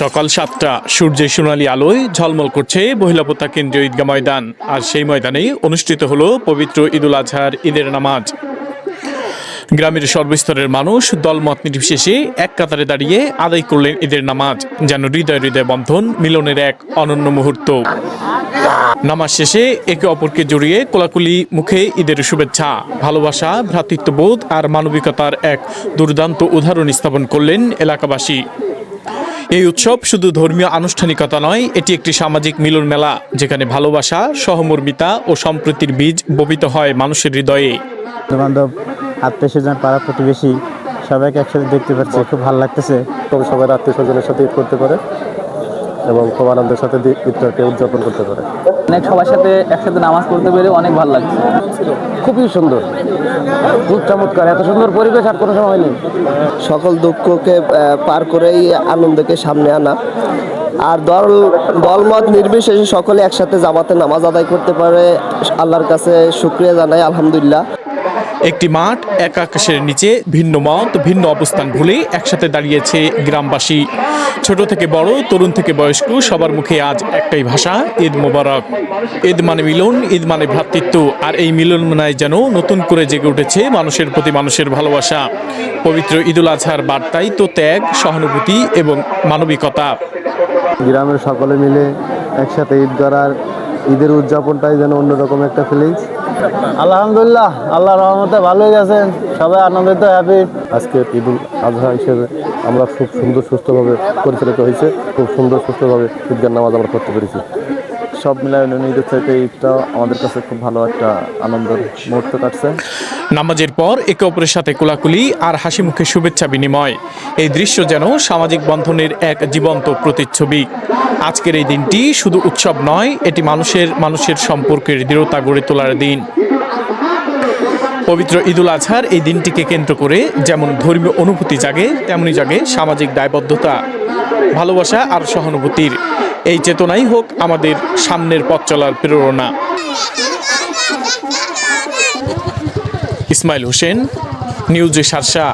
সকাল সাতটা, সূর্যের সোনালী আলোয় ঝলমল করছে বহিলাপোতা কেন্দ্রীয় ঈদগা ময়দান। আর সেই ময়দানেই অনুষ্ঠিত হলো পবিত্র ঈদুল আজহার ঈদের নামাজ। গ্রামের সর্বস্তরের মানুষ দলমত নির্বিশেষে এক কাতারে দাঁড়িয়ে আদায় করলেন ঈদের নামাজ, যেন হৃদয় হৃদয় বন্ধন মিলনের এক অনন্য মুহূর্ত। নামাজ শেষে একে অপরকে জড়িয়ে কোলাকুলি, মুখে ঈদের শুভেচ্ছা, ভালোবাসা, ভ্রাতৃত্ববোধ আর মানবিকতার এক দুর্দান্ত উদাহরণ স্থাপন করলেন এলাকাবাসী। এই উৎসব শুধু ধর্মীয় আনুষ্ঠানিকতা নয় এটি একটি সামাজিক মিলন মেলা যেখানে ভালোবাসা সহমর্মিতা ও সম্প্রীতির বীজ ববিত হয় মানুষের হৃদয়ে। বান্ধব আত্মীয় স্বজন পাড়া প্রতিবেশী সবাইকে একসাথে দেখতে পাচ্ছি খুব ভালো লাগতেছে। সবাই আত্মীয় স্বজনের সাথে করতে পারে। এবং খুব আনন্দের সাথে ঈদটাকে উদযাপন করতে পারে। অনেক সবার সাথে একসাথে নামাজ পড়তে পেরে অনেক ভালো লাগছে। খুবই সুন্দর। খুব চমৎকার। এত সুন্দর পরিবেশ আর কোনো সময় নেই। সকল দুঃখকে পার করেই আনন্দকে সামনে আনা। আর দল দলমত নির্বিশেষে সকলে একসাথে জামাতে নামাজ আদায় করতে পারে। আল্লাহর কাছে শুক্রিয়া জানাই আলহামদুলিল্লাহ। একটি মাঠ এক আকাশের নিচে ভিন্ন মত ভিন্ন অবস্থান ভুলে একসাথে দাঁড়িয়েছে গ্রামবাসী। ছোট থেকে বড়, তরুণ থেকে বয়স্ক, সবার মুখে আজ একটাই ভাষা, ঈদ মোবারক। ঈদ মানে মিলন, ঈদ মানে ভ্রাতৃত্ব। আর এই মিলন মনায় যেন নতুন করে জেগে উঠেছে মানুষের প্রতি মানুষের ভালোবাসা। পবিত্র ঈদুল আজহার বার্তাই তো ত্যাগ, সহানুভূতি এবং মানবিকতা। গ্রামের সকলে মিলে একসাথে ঈদ করার ঈদের উদযাপনটাই যেন অন্যরকম একটা ফিলিংস আলহামদুলিল্লাহ আল্লাহ রহমতে ভালোই আছেন। সবাই আনন্দিত হ্যাপি আজকে ঈদুল আজহা হিসেবে আমরা খুব সুন্দর সুস্থভাবে পরিচালিত হয়েছে। খুব সুন্দর সুস্থভাবে ঈদগার নামাজ আমরা করতে পেরেছি। সব মিলায় ঈদের থেকে ঈদটা আমাদের কাছে খুব ভালো একটা আনন্দের মুহূর্ত কাটছে। নামাজের পর একে অপরের সাথে কোলাকুলি আর হাসি মুখে শুভেচ্ছা বিনিময়। এই দৃশ্য যেন সামাজিক বন্ধনের এক জীবন্ত প্রতিচ্ছবি। আজকের এই দিনটি শুধু উৎসব নয়, এটি মানুষের মানুষের সম্পর্কের দৃঢ়তা গড়ে তোলার দিন। পবিত্র ঈদুল আজহার এই দিনটিকে কেন্দ্র করে যেমন ধর্মীয় অনুভূতি জাগে, তেমনি জাগে সামাজিক দায়বদ্ধতা, ভালোবাসা আর সহানুভূতির। এই চেতনাই হোক আমাদের সামনের পথ চলার প্রেরণা। ইসমাইল হোসেন, নিউজে সারসা।